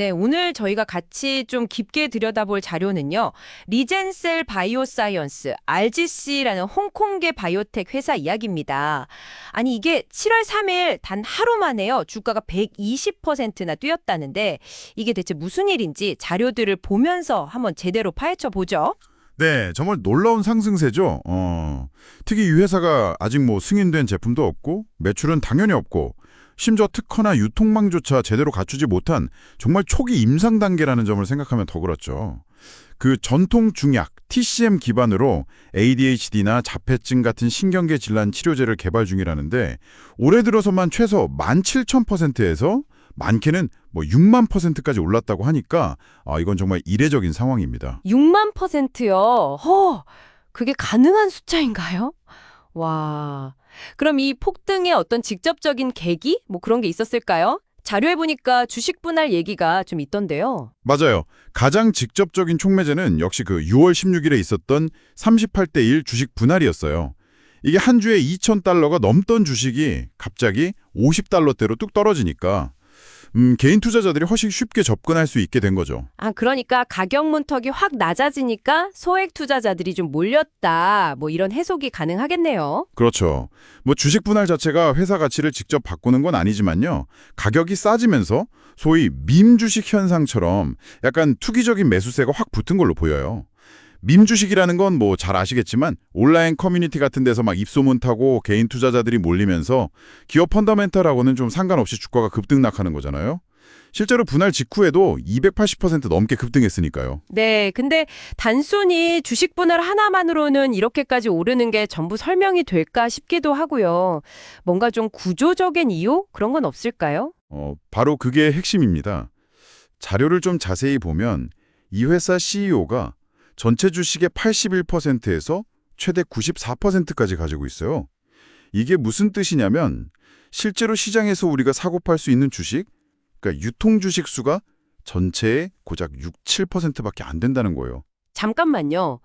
네, 오늘 저희가 같이 좀 깊게 들여다볼 자료는요. 리젠셀 바이오사이언스, RGC라는 홍콩계 바이오텍 회사 이야기입니다. 아니, 이게 7월 3일 단 하루 만에요. 주가가 120%나 뛰었다는데 이게 대체 무슨 일인지 자료들을 보면서 한번 제대로 파헤쳐 보죠. 네, 정말 놀라운 상승세죠. 어, 특히 이 회사가 아직 뭐 승인된 제품도 없고 매출은 당연히 없고 심지어 특허나 유통망조차 제대로 갖추지 못한 정말 초기 임상 단계라는 점을 생각하면 더 그렇죠. 그 전통 중약 TCM 기반으로 ADHD나 자폐증 같은 신경계 질환 치료제를 개발 중이라는데 올해 들어서만 최소 17,000%에서 많게는 뭐 6만 퍼센트까지 올랐다고 하니까 아, 이건 정말 이례적인 상황입니다. 6만 퍼센트요. 허, 그게 가능한 숫자인가요? 와. 그럼 이 폭등의 어떤 직접적인 계기? 뭐 그런 게 있었을까요? 자료에 보니까 주식 분할 얘기가 좀 있던데요. 맞아요. 가장 직접적인 촉매제는 역시 그 6월 16일에 있었던 38대 1 주식 분할이었어요. 이게 한 주에 2,000달러가 넘던 주식이 갑자기 50달러대로 뚝 떨어지니까 음, 개인 투자자들이 훨씬 쉽게 접근할 수 있게 된 거죠. 아, 그러니까 가격 문턱이 확 낮아지니까 소액 투자자들이 좀 몰렸다. 뭐 이런 해석이 가능하겠네요. 그렇죠. 뭐 주식 분할 자체가 회사 가치를 직접 바꾸는 건 아니지만요. 가격이 싸지면서 소위 밈 주식 현상처럼 약간 투기적인 매수세가 확 붙은 걸로 보여요. 밈 주식이라는 건 뭐 잘 아시겠지만 온라인 커뮤니티 같은 데서 막 입소문 타고 개인 투자자들이 몰리면서 기업 펀더멘탈하고는 좀 상관없이 주가가 급등락하는 거잖아요. 실제로 분할 직후에도 280% 넘게 급등했으니까요. 네, 근데 단순히 주식 분할 하나만으로는 이렇게까지 오르는 게 전부 설명이 될까 싶기도 하고요. 뭔가 좀 구조적인 이유? 그런 건 없을까요? 어, 바로 그게 핵심입니다. 자료를 좀 자세히 보면 이 회사 CEO가 전체 주식의 81%에서 최대 94%까지 가지고 있어요. 이게 무슨 뜻이냐면 실제로 시장에서 우리가 사고 팔 수 있는 주식, 그러니까 유통 주식 수가 전체의 고작 6, 7%밖에 안 된다는 거예요. 잠깐만요.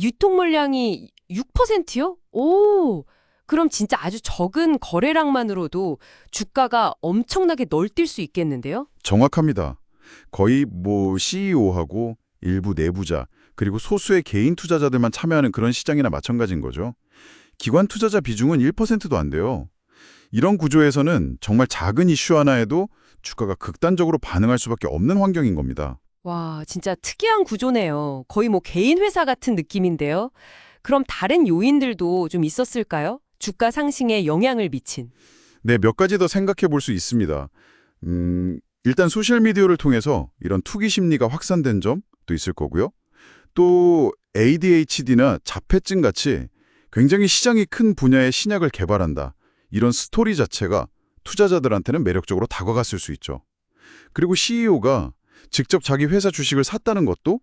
유통 물량이 6%요? 오! 그럼 진짜 아주 적은 거래량만으로도 주가가 엄청나게 널뛸 수 있겠는데요? 정확합니다. 거의 뭐 CEO하고 일부 내부자 그리고 소수의 개인 투자자들만 참여하는 그런 시장이나 마찬가지인 거죠. 기관 투자자 비중은 1%도 안 돼요. 이런 구조에서는 정말 작은 이슈 하나에도 주가가 극단적으로 반응할 수밖에 없는 환경인 겁니다. 와, 진짜 특이한 구조네요. 거의 뭐 개인 회사 같은 느낌인데요. 그럼 다른 요인들도 좀 있었을까요? 주가 상승에 영향을 미친. 네, 몇 가지 더 생각해 볼 수 있습니다. 음, 일단 소셜미디어를 통해서 이런 투기 심리가 확산된 점도 있을 거고요. 또 ADHD나 자폐증 같이 굉장히 시장이 큰 분야의 신약을 개발한다. 이런 스토리 자체가 투자자들한테는 매력적으로 다가갔을 수 있죠. 그리고 CEO가 직접 자기 회사 주식을 샀다는 것도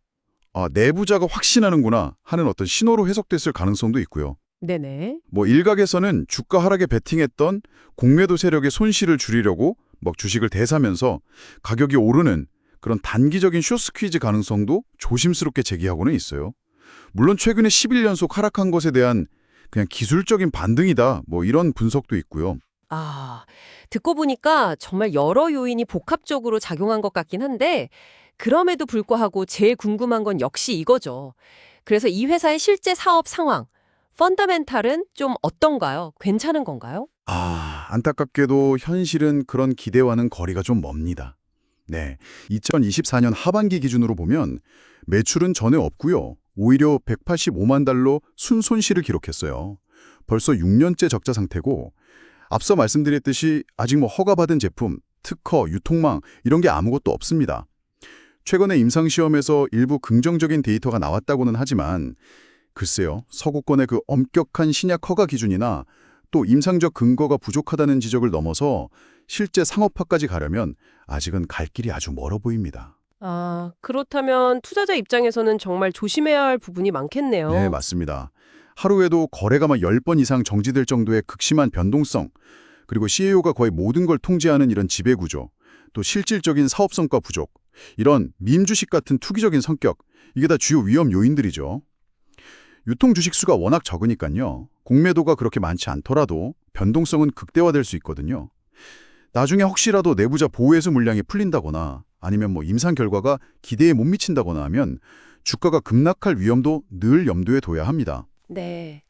아, 내부자가 확신하는구나 하는 어떤 신호로 해석됐을 가능성도 있고요. 네네. 뭐 일각에서는 주가 하락에 베팅했던 공매도 세력의 손실을 줄이려고 막 주식을 대사면서 가격이 오르는 그런 단기적인 쇼스퀴즈 가능성도 조심스럽게 제기하고는 있어요. 물론 최근에 11연속 하락한 것에 대한 그냥 기술적인 반등이다 뭐 이런 분석도 있고요. 아, 듣고 보니까 정말 여러 요인이 복합적으로 작용한 것 같긴 한데, 그럼에도 불구하고 제일 궁금한 건 역시 이거죠. 그래서 이 회사의 실제 사업 상황, 펀더멘탈은 좀 어떤가요? 괜찮은 건가요? 아, 안타깝게도 현실은 그런 기대와는 거리가 좀 멉니다. 네, 2024년 하반기 기준으로 보면 매출은 전에 없고요. 오히려 185만 달러 순손실을 기록했어요. 벌써 6년째 적자 상태고 앞서 말씀드렸듯이 아직 뭐 허가받은 제품, 특허, 유통망 이런 게 아무것도 없습니다. 최근에 임상시험에서 일부 긍정적인 데이터가 나왔다고는 하지만 글쎄요, 서구권의 그 엄격한 신약 허가 기준이나 또 임상적 근거가 부족하다는 지적을 넘어서 실제 상업화까지 가려면 아직은 갈 길이 아주 멀어 보입니다. 아, 그렇다면 투자자 입장에서는 정말 조심해야 할 부분이 많겠네요. 네, 맞습니다. 하루에도 거래가 막 10번 이상 정지될 정도의 극심한 변동성, 그리고 CEO가 거의 모든 걸 통제하는 이런 지배구조, 또 실질적인 사업 성과 부족, 이런 밈주식 같은 투기적인 성격, 이게 다 주요 위험 요인들이죠. 유통 주식 수가 워낙 적으니까요. 공매도가 그렇게 많지 않더라도 변동성은 극대화될 수 있거든요. 나중에 혹시라도 내부자 보호해서 물량이 풀린다거나 아니면 뭐 임상 결과가 기대에 못 미친다거나 하면 주가가 급락할 위험도 늘 염두에 둬야 합니다. 네.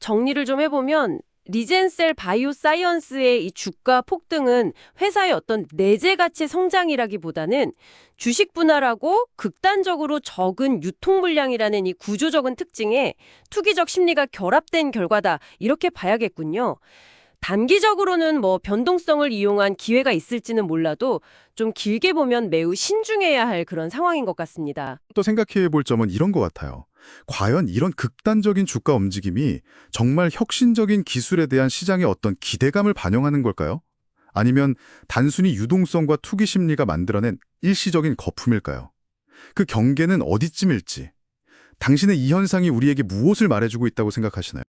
정리를 좀 해보면 리젠셀 바이오사이언스의 이 주가 폭등은 회사의 어떤 내재 가치 성장이라기보다는 주식 분할하고 극단적으로 적은 유통 물량이라는 이 구조적인 특징에 투기적 심리가 결합된 결과다. 이렇게 봐야겠군요. 단기적으로는 뭐 변동성을 이용한 기회가 있을지는 몰라도 좀 길게 보면 매우 신중해야 할 그런 상황인 것 같습니다. 또 생각해 볼 점은 이런 것 같아요. 과연 이런 극단적인 주가 움직임이 정말 혁신적인 기술에 대한 시장의 어떤 기대감을 반영하는 걸까요? 아니면 단순히 유동성과 투기 심리가 만들어낸 일시적인 거품일까요? 그 경계는 어디쯤일지. 당신의 이 현상이 우리에게 무엇을 말해주고 있다고 생각하시나요?